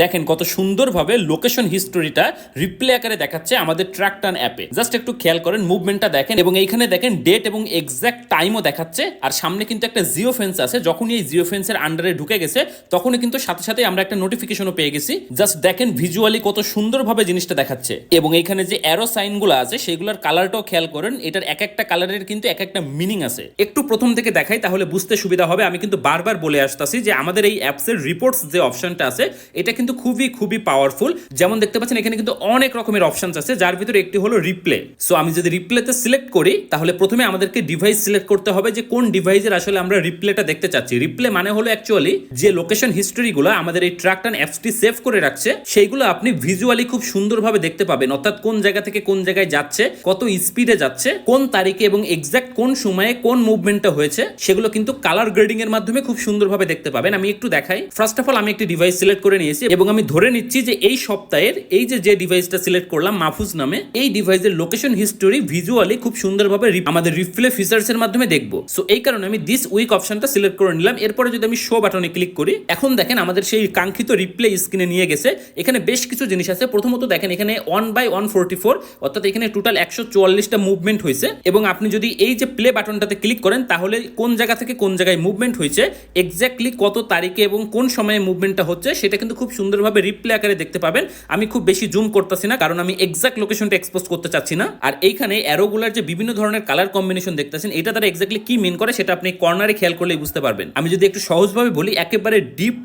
দেখেন কত সুন্দরভাবে লোকেশন হিস্টোরিটা রিপ্লে আকারে দেখাচ্ছে আমাদের ট্র্যাক টান অ্যাপে জাস্ট একটু খেয়াল করেন মুভমেন্টটা দেখেন এবং এইখানে দেখেন ডেট এবং এক্সাক্ট টাইমও দেখাচ্ছে। আর সামনে কিন্তু একটা জিও ফেন্স আছে, যখনই এই জিও ফেন্সের আন্ডারে ঢুকে গেছে, তখনই কিন্তু সাথে সাথে আমরা একটা নোটিফিকেশনও পেয়ে গেছি। জাস্ট দেখেন ভিজুয়ালি কত সুন্দরভাবে জিনিসটা দেখাচ্ছে। এবং এইখানে যে অ্যারো সাইনগুলো আছে, সেগুলোর কালারটাও খেয়াল করেন, এটার এক একটা কালারের কিন্তু এক একটা মিনিং আছে। একটু প্রথম থেকে দেখাই, তাহলে বুঝতে সুবিধা হবে। আমি কিন্তু বারবার বলে আসতেছি যে আমাদের এই অ্যাপসের রিপোর্টস যে অপশনটা আছে, এটা কিন্তু খুবই খুবই পাওয়ারফুল যেমন দেখতে পাচ্ছেন, এখানে কিন্তু অনেক রকমের অপশনস আছে, যার ভিতরে একটি হলো রিপ্লে সো আমি যদি রিপ্লেতে সিলেক্ট করি, তাহলে প্রথমে আমাদেরকে ডিভাইস সিলেক্ট করতে হবে যে কোন ডিভাইসের আসলে আমরা রিপ্লেটা দেখতে চাচ্ছি। রিপ্লে মানে হলো অ্যাকচুয়ালি যে লোকেশন হিস্টোরিগুলো আমাদের এই ট্র্যাকটান অ্যাপসটি সেভ করে রাখছে, সেইগুলো আপনি ভিজুয়ালি খুব সুন্দরভাবে দেখতে পাবেন। অর্থাৎ কোন জায়গা থেকে কোন জায়গায় যাচ্ছে, কত স্পিডে যাচ্ছে, কোন তারিখে এবং এক্সাক্ট কোন সময়ে কোন মুভমেন্টটা হয়েছে, সেগুলো কিন্তু কালার গ্রেডিং এর মাধ্যমে খুব সুন্দরভাবে দেখতে পাবেন। আমি একটু দেখাই। ফার্স্ট অফ অল আমি একটি ডিভাইস সিলেক্ট করে নিয়েছি। এবং আমি ধরে নিচ্ছি যে এই সপ্তাহের এই যে যে ডিভাইসটা সিলেক্ট করলাম, মাহফুজ নামে, এই ডিভাইসের লোকেশন হিস্টোরি ভিজুয়ালি খুব সুন্দরভাবে আমাদের রিপ্লে ফিচার্স এর মাধ্যমে দেখব। সো এই কারণে আমি দিস উইক অপশনটা সিলেক্ট করে নিলাম। এরপরে যদি আমি শো বাটনে ক্লিক করি, এখন দেখেন আমাদের সেই কাঙ্ক্ষিত রিপ্লে স্ক্রিনে নিয়ে গেছে। এখানে বেশ কিছু জিনিস আছে। প্রথমত দেখেন, এখানে one by one forty four অর্থাৎ এখানে টোটাল একশো চুয়াল্লিশটা মুভমেন্ট হয়েছে। এবং আপনি যদি এই যে প্লে বাটনটাতে ক্লিক করেন, তাহলে কোন জায়গা থেকে কোন জায়গায় মুভমেন্ট হয়েছে এক্স্যাক্টলি কত তারিখে এবং কোন সময়ে মুভমেন্টটা হচ্ছে, সেটা কিন্তু খুব সুন্দরভাবে রিপ্লে আকারে দেখতে পাবেন। আমি খুব বেশি জুম করতেছি না, কারণ আমি এক্সাক্ট লোকেশনটা এক্সপোজ করতে চাচ্ছি না। আর এইখানে অ্যারোগুলার যে বিভিন্ন ধরনের কালার কম্বিনেশন দেখতেছেন, এটা তারা এক্স্যাক্টলি কি মিন করে সেটা আপনি কর্নারে খেয়াল করলেই বুঝতে পারবেন। আমি যদি একটু সহজভাবে বলি, একেবারে ডিপ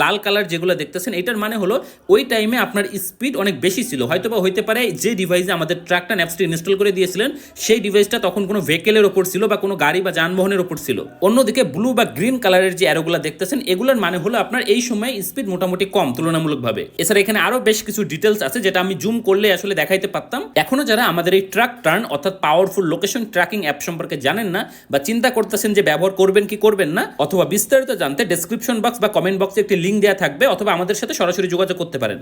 লাল কালার যেগুলো দেখতেছেন, এটার মানে হলো ওই টাইমে আপনার স্পিড অনেক বেশি ছিল। হয়তো বা হইতে পারে যে ডিভাইসে আমাদের ট্র্যাকটা অ্যাপসটি ইনস্টল করে দিয়েছিলেন, সেই ডিভাইসটা তখন কোনো ভেহিকেলের ওপর ছিল বা কোনো গাড়ি বা যানবাহনের ওপর ছিল। অন্যদিকে ব্লু বা গ্রিন কালারের যে অ্যারোগুলো দেখতেছেন, এগুলোর মানে হলো আপনার এই সময় স্পিড মোটামুটি কম। তুলনামূলকভাবে। এছাড়া এখানে আরও বেশ কিছু ডিটেলস আছে যেটা আমি জুম করলে আসলে দেখাইতে পারতাম। এখনও যারা আমাদের এই ট্রাক টার্ন অর্থাৎ পাওয়ারফুল লোকেশন ট্র্যাকিং অ্যাপ সম্পর্কে জানেন না বা চিন্তা করতেছেন যে ব্যবহার করবেন কি করবেন না, অথবা বিস্তারিত জানতে ডেসক্রিপশন বক্স বা কমেন্ট বক্সে একটি লিঙ্ক দেওয়া থাকবে, অথবা আমাদের সাথে সরাসরি যোগাযোগ করতে পারেন।